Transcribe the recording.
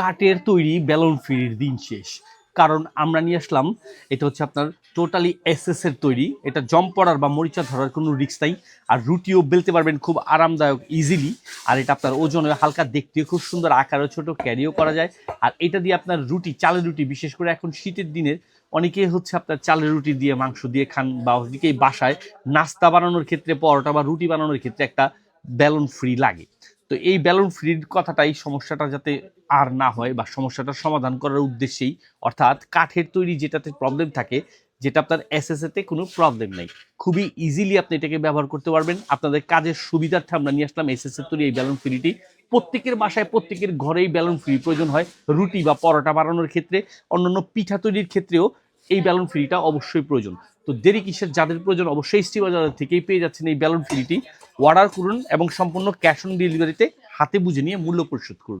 কাঠের তৈরি ব্যালন ফ্রির দিন শেষ। কারণ আমরা নিয়ে আসলাম, এটা হচ্ছে আপনার টোটালি এসএস এর তৈরি। এটা জম পড়ার বা মরিচা ধরার কোনো রিস্ক নাই। আর রুটিও বেলতে পারবেন খুব আরামদায়ক ইজিলি আর এটা আপনার ওজনে হালকা দেখতে খুব সুন্দর আকারও ছোট ক্যারিও করা যায়। আর এটা দিয়ে আপনার রুটি, চালের রুটি, বিশেষ করে এখন শীতের দিনের অনেকে হচ্ছে আপনার চালের রুটি দিয়ে মাংস দিয়ে খান বা অনেকেই বাসায় নাস্তা বানানোর ক্ষেত্রে পরোটা বা রুটি বানানোর ক্ষেত্রে একটা ব্যালন ফ্রি লাগে। তো এই ব্যালন ফ্রির কথাটাই সমস্যাটা যাতে আর না হয় বা সমস্যাটার সমাধান করার উদ্দেশ্যেই, অর্থাৎ কাঠের তৈরি যেটাতে প্রবলেম থাকে, যেটা আপনার এসএসএ তে কোনো প্রবলেম নেই। খুবই ইজিলি আপনি এটাকে ব্যবহার করতে পারবেন। আপনাদের কাজের সুবিধার্থে আমরা নিয়ে আসলাম এসএসএ তৈরি এই ব্যালন ফ্রিটি। প্রত্যেকের বাসায়, প্রত্যেকের ঘরেই ব্যালন ফ্রি প্রয়োজন হয়। রুটি বা পরোটা বানানোর ক্ষেত্রে, অন্যান্য পিঠা তৈরির ক্ষেত্রেও এই ব্যালন ফ্রিটা অবশ্যই প্রয়োজন। তো দেরি কিসের? যাদের প্রয়োজন অবশ্যই স্টি বাজার থেকেই পেয়ে যাচ্ছেন এই ব্যালন ফ্রিটি অর্ডার করুন এবং সম্পূর্ণ ক্যাশ অন ডেলিভারিতে হাতে বুঝে নিয়ে মূল্য পরিশোধ করুন।